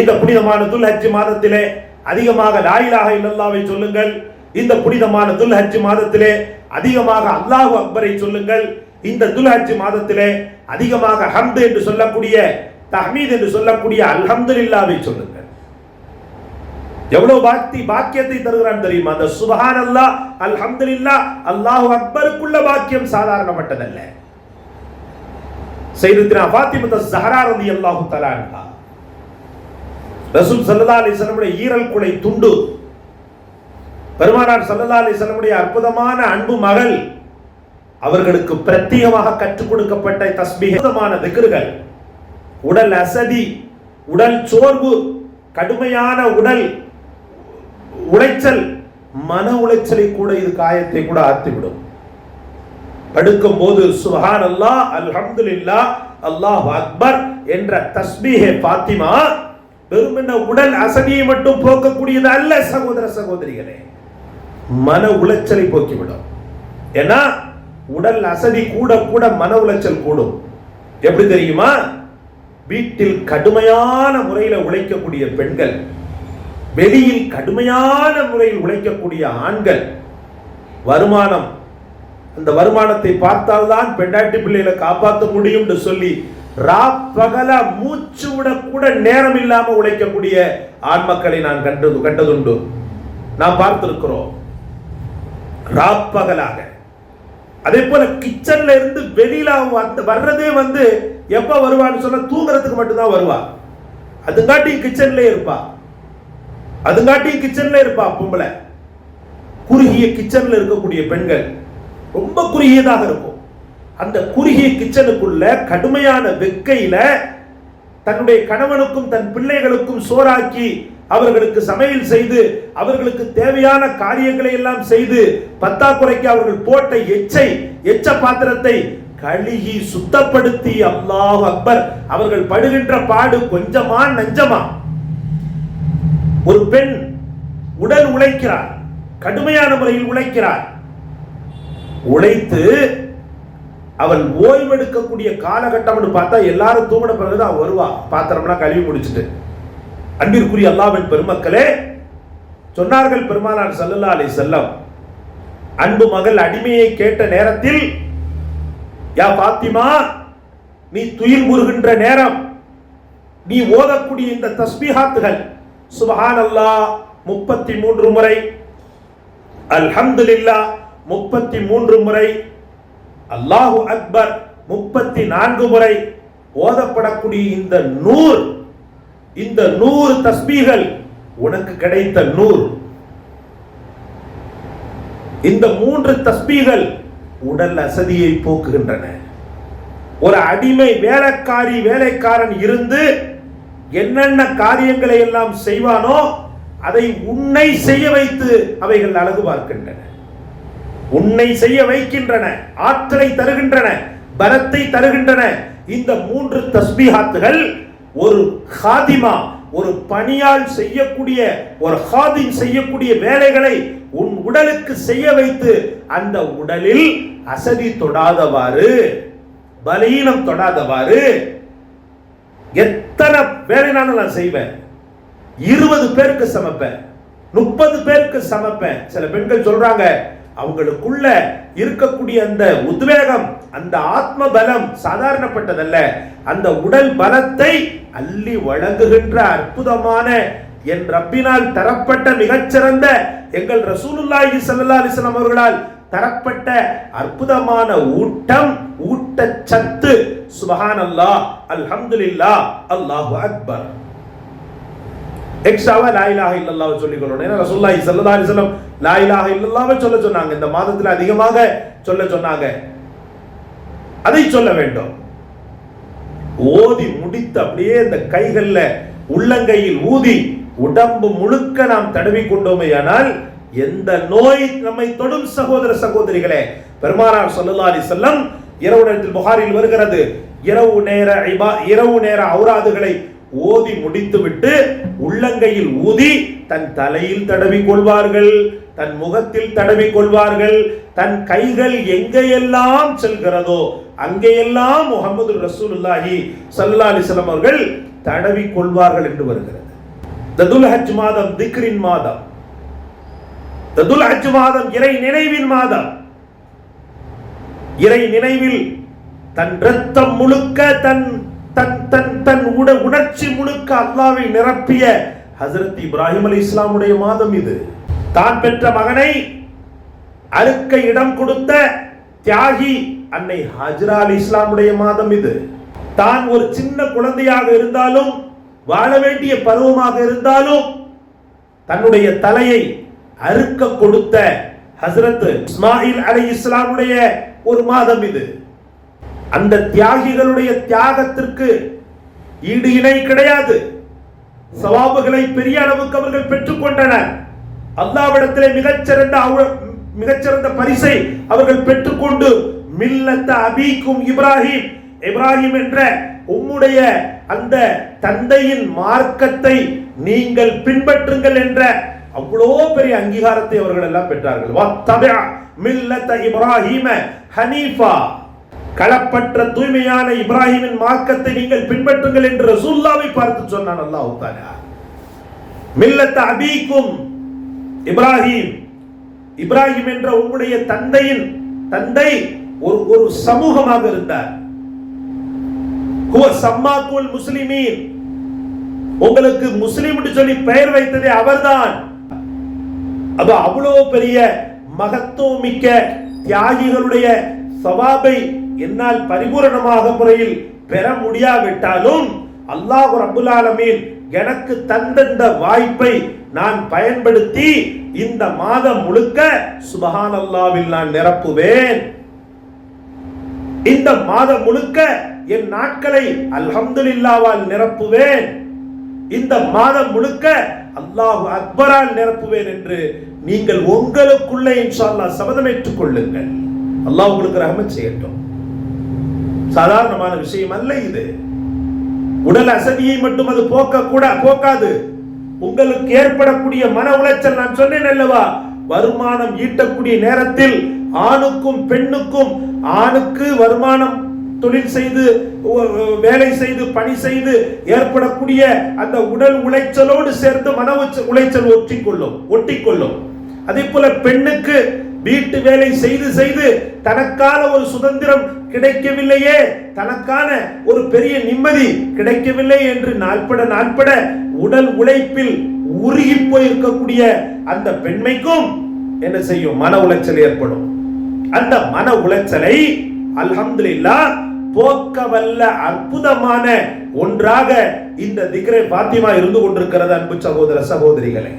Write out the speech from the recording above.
இந்த புனிதமான துல் ஹஜ் மாதத்திலே அதிகமாக லாயிலாக இல்லல்லாவை சொல்லுங்கள். இந்த புனிதமான துல் ஹஜ் மாதத்திலே அதிகமாக அல்லாஹு அக்பரை சொல்லுங்கள். இந்த துல் ஹஜ் மாதத்திலே அதிகமாக ஹம்து என்று சொல்லக்கூடிய தஹ்மீத் என்று சொல்லக்கூடிய அல்ஹம்து இல்லாவை சொல்லுங்கள். எவ்வளவு பாக்தி பாக்கியத்தை தருகிறான் தெரியுமா? அந்த சுபஹான் அல்லா அல்ஹம்து இல்லா அல்லாஹு அக்பருக்குள்ள பாக்கியம் சாதாரணப்பட்டதல்ல செய்திருத்தினா ஃபாத்திமத்த ஜஹரா ரலியல்லாஹு தஆலா அன்ஹா. ரசூல் சல்லல்லா அலிஸ்லமுடைய ஈரல் குலை துண்டு. பெருமானார் சல்லல்லா அலிஸ்லமுடைய அற்புதமான அன்பு மகள். அவர்களுக்கு பிரத்யேகமாக கற்றுக் கொடுக்கப்பட்ட அற்புதமான திகர்கள். உடல் அசதி உடல் சோர்வு கடுமையான உடல் உளைச்சல் மன உளைச்சலை கூட இது காயத்தை கூட ஆத்திவிடும். படுக்கும் போது சுஹான் அல்லாஹ் அல்ஹம்துல்லா அல்லாஹ் அக்பர் என்ற தஸ்பீஹே பாத்திமா வெறும் உடல் அசதியை மட்டும் போக்கக்கூடியது அல்ல சகோதர சகோதரிகளே. மன உளைச்சலை போக்கிவிடும். ஏன்னா உடல் அசதி கூட கூட மன உளைச்சல் கூடும். எப்படி தெரியுமா? வீட்டில் கடுமையான முறையில் உழைக்கக்கூடிய பெண்கள் வெளியில் கடுமையான முறையில் உழைக்கக்கூடிய ஆண்கள் வருமானம் அந்த வருமானத்தை பார்த்தால்தான் பெண்டாட்டி பிள்ளைகளை காப்பாற்ற முடியும்னு சொல்லி ராப்பகல மூச்சு விடக்கூட நேரம் இல்லாம உழைக்கக்கூடிய ஆண்மக்களை நான் கண்டது கண்டதுண்டு. நாம் பார்த்திருக்கிறோம். ராப்பகலாக அதே போல கிச்சன்ல இருந்து வெளியில வந்து வர்றதே வந்து எப்ப வருவான்னு சொன்னா தூங்குறதுக்கு மட்டும்தான் வருவா. அதுங்காட்டி கிச்சன்ல இருப்பா. அதுங்காட்டி கிச்சன்ல இருப்பா பொம்பளை. குறுகிய கிச்சன்ல இருக்கக்கூடிய பெண்கள். ரொம்ப குறுகியதாக இருக்கும். அந்த குறுகிய கிச்சனுக்குள்ள கடுமையான வெக்கையில தன்னுடைய கணவனுக்கும் தன் பிள்ளைகளுக்கும் சோறாக்கி அவர்களுக்கு சமையல் செய்து அவர்களுக்கு தேவையான காரியங்களை எல்லாம் செய்து பத்தாக்குறைக்கு அவர்கள் போட்ட எச்சை எச்ச பாத்திரத்தை கழுகி சுத்தப்படுத்தி அல்லாஹ் அக்பர். அவர்கள் படுகின்ற பாடு கொஞ்சமா நஞ்சமா? ஒரு பெண் உடல் உழைக்கிறார் கடுமையான முறையில் உழைக்கிறார். உழைத்து அவள் ஓய்வெடுக்கக்கூடிய காலகட்டம்னு பார்த்தா எல்லாரும் தூங்கின பிறகு தான் வருவா பாத்திரம்லாம் கழுவி முடிச்சுட்டு. அன்பிற்குரிய அல்லாவின் பெருமக்களே சொன்னார்கள் பெருமானார் சல்லல்லா அலி செல்லம் அன்பு மகள் அடிமையை கேட்ட நேரத்தில் யா பாத்திமா நீ துயில் முறுகின்ற நேரம் நீ ஓதக்கூடிய இந்த தஸ்மிஹாத்துகள் சுபஹான் அல்லாஹ் முப்பத்தி மூன்று முறை அல்ஹம்துலில்லா முப்பத்தி மூன்று முறை அல்லாஹு அக்பர் முப்பத்தி நான்கு முறை ஓதப்படக்கூடிய இந்த நூறு இந்த நூறு தஸ்பீகள் உனக்கு கிடைத்த நூறு இந்த மூன்று தஸ்பீகள் உடல் அசதியை போக்குகின்றன. ஒரு அடிமை வேலைக்காரி வேலைக்காரன் இருந்து என்னென்ன காரியங்களை எல்லாம் செய்வானோ அதை உன்னை செய்ய வைத்து அவைகள் அழகு பார்க்கின்றன. உன்னை செய்ய வைக்கின்றன ஆற்றலை தருகின்றன பலத்தை தருகின்றன. இந்த மூன்று தஸ்பிஹாத்துகள் ஒரு ஹாதிமா ஒரு பணியால் செய்யக்கூடிய ஒரு ஹாதிம் செய்யக்கூடிய வேலைகளை உன் உடலுக்கு செய்ய வைத்து அந்த உடலில் அசதி தொடாதவாறு பலீனம் தொடாதவாறு எத்தனை வேலைனாலும் நான் செய்வேன். இருபது பேருக்கு சமைப்பேன் முப்பது பேருக்கு சமைப்பேன். சில பெண்கள் சொல்றாங்க அவங்களுக்குள்ள இருக்கக்கூடிய அந்த உத்வேகம் அந்த ஆத்ம பலம் சாதாரணப்பட்டதல்ல. அந்த உடல் பலத்தை அள்ளி வழங்குகின்ற அற்புதமான என் ரப்பினால் தரப்பட்ட மிகச்சிறந்த எங்கள் ரசூலுல்லாஹி சல்லா அலிஸ்லாம் அவர்களால் தரப்பட்ட அற்புதமான ஊட்டம் ஊட்டச்சத்து. சுபஹானல்லாஹ் அல்ஹம்துலில்லாஹ் அல்லாஹு அக்பர். எக்ஸ்ட்ராவா லாயிலாக இலாஹ சொல்லிக் கொள்ளணும். ஏன்னா ரசூலுல்லாஹி சல்லா அலைஹி வஸல்லம் லா சொல்ல சொன்னாங்க. இந்த மாதத்துல அதிகமாக சொல்ல சொன்னாங்க. அதை சொல்ல வேண்டும். ஓதி முடித்து அப்படியே இந்த கைகள்ல உள்ளங்கையில் ஊதி உடம்பு முழுக்க நாம் தடவி கொண்டோமேயானால் எந்த நோய் நம்மை தொடும் சகோதர சகோதரிகளே பெருமானார் சல்லா அலி வஸல்லம் இரவு நேரத்தில் புகாரில் வருகிறது. இரவு நேர இரவு நேர அவுராதுகளை ஓதி முடித்துவிட்டு உள்ளங்கையில் ஊதி தன் தலையில் தடவி கொள்வார்கள் தன் முகத்தில் தடவி கொள்வார்கள் தன் கைகள் எங்கெல்லாம் செல்கிறதோ அங்கேயெல்லாம் முகமது ரசூலுல்லாஹி சல்லா அலிஸ்லாம் அவர்கள் தடவி கொள்வார்கள் என்று வருகிறது. ததுல் ஹஜ் மாதம் திக்ரின் மாதம். ததுல் ஹஜ் மாதம் இறை நினைவின் மாதம். இறை நினைவில் தன் ரத்தம் முழுக்க தன் தன் தன் தன் உட உணர்ச்சி முழுக்க அல்லாவை நிரப்பிய ஹசரத் இப்ராஹிம் அலி இஸ்லாமுடைய மாதம் இது. தான் பெற்ற மகனை அறுக்க இடம் கொடுத்த தியாகி அன்னை ஹஜ்ரா அலி இஸ்லாமுடைய மாதம் இது. தான் ஒரு சின்ன குழந்தையாக இருந்தாலும் வாழ வேண்டிய பருவமாக இருந்தாலும் தன்னுடைய தலையை அறுக்க கொடுத்த ஹசரத் இஸ்மாயில் அலி இஸ்லாமுடைய ஒரு மாதம் இது. அந்த தியாகிகளுடைய தியாகத்திற்கு ஈடு இணை கிடையாது. சவாபுகளை பெரிய அளவுக்கு அவர்கள் பெற்றுக்கொண்டனர் அல்லாவிடத்திலே மிகச்சிறந்த மிகச்சிறந்த பரிசை அவர்கள் பெற்றுக்கொண்டு மில்லத்த அபிக்கும் இப்ராஹிம் இப்ராஹிம் என்ற உம்முடைய அந்த தந்தையின் மார்க்கத்தை நீங்கள் பின்பற்றுங்கள் என்ற அவ்வளோ பெரிய அங்கீகாரத்தை அவர்கள் எல்லாம் பெற்றார்கள். வத்தபிஅ மில்லத்த இப்ராஹிம ஹனீஃபா. களப்பற்ற தூய்மையான இப்ராஹிமின் மார்க்கத்தை நீங்கள் பின்பற்றுங்கள் என்று ரசூல்லாவை பார்த்து சொன்னான் அல்லாஹ் தாலா மில்லத்த அபீக்கும் இப்ராஹிம். இப்ராஹிம் என்ற உங்களுடைய தந்தையின் தந்தை ஒரு ஒரு சமூகமாக இருந்தார். ஹுவ சம்மாக்குல் முஸ்லிமீன். உங்களுக்கு முஸ்லிம் சொல்லி பெயர் வைத்ததே அவர்தான். அது அவ்வளவு பெரிய மகத்துவம் மிக்க தியாகிகளுடைய சவாபை என்னால் பரிபூரணமாக முறையில் பெற முடியாவிட்டாலும் அல்லாஹ் ரப்புல் ஆலமீன் எனக்கு தந்தந்த வாய்ப்பை நான் பயன்படுத்தி இந்த மாதம் முழுக்க சுபஹான் அல்லாவில் நான் நிரப்புவேன். இந்த மாதம் முழுக்க என் நாட்களை அல்ஹம்துலில்லாவால் நிரப்புவேன். இந்த மாதம் முழுக்க அல்லாஹ் அக்பரால் நிரப்புவேன் என்று நீங்கள் உங்களுக்குள்ளே இன்ஷா அல்லாஹ் சபதமேற்றுக் கொள்ளுங்கள் அல்லாஹ் உங்களுக்கு ரஹமத் செய்யட்டும். சாதாரணமான விஷயம் அல்ல இது. உடல் அசதியை மட்டும் அது போக்க கூட போக்காது. உங்களுக்கு ஏற்படக்கூடிய மன உளைச்சல் நான் சொன்னேன் அல்லவா? வருமானம் ஈட்டக்கூடிய நேரத்தில் ஆணுக்கும் பெண்ணுக்கும் ஆணுக்கு வருமானம் தொழில் செய்து வேலை செய்து பணி செய்து ஏற்படக்கூடிய அந்த உடல் உளைச்சலோடு சேர்ந்து மன உச்ச- உளைச்சல் ஒட்டிக்கொள்ளும் ஒட்டிக்கொள்ளும். அதே போல பெண்ணுக்கு வீட்டு வேலை செய்து செய்து தனக்கான ஒரு சுதந்திரம் கிடைக்கவில்லையே. தனக்கான ஒரு பெரிய நிம்மதி கிடைக்கவில்லை என்று நாள்பட நாள்பட உடல் உழைப்பில் உருகி போயிருக்கக்கூடிய அந்த பெண்மைக்கும் என்ன செய்யும்? மன உளைச்சல் ஏற்படும். அந்த மன உளைச்சலை அல்ஹம்துலில்லா போக்க வல்ல அற்புதமான ஒன்றாக இந்த திக்ரே பாத்திமா இருந்து கொண்டிருக்கிறது அன்பு சகோதர சகோதரிகளே.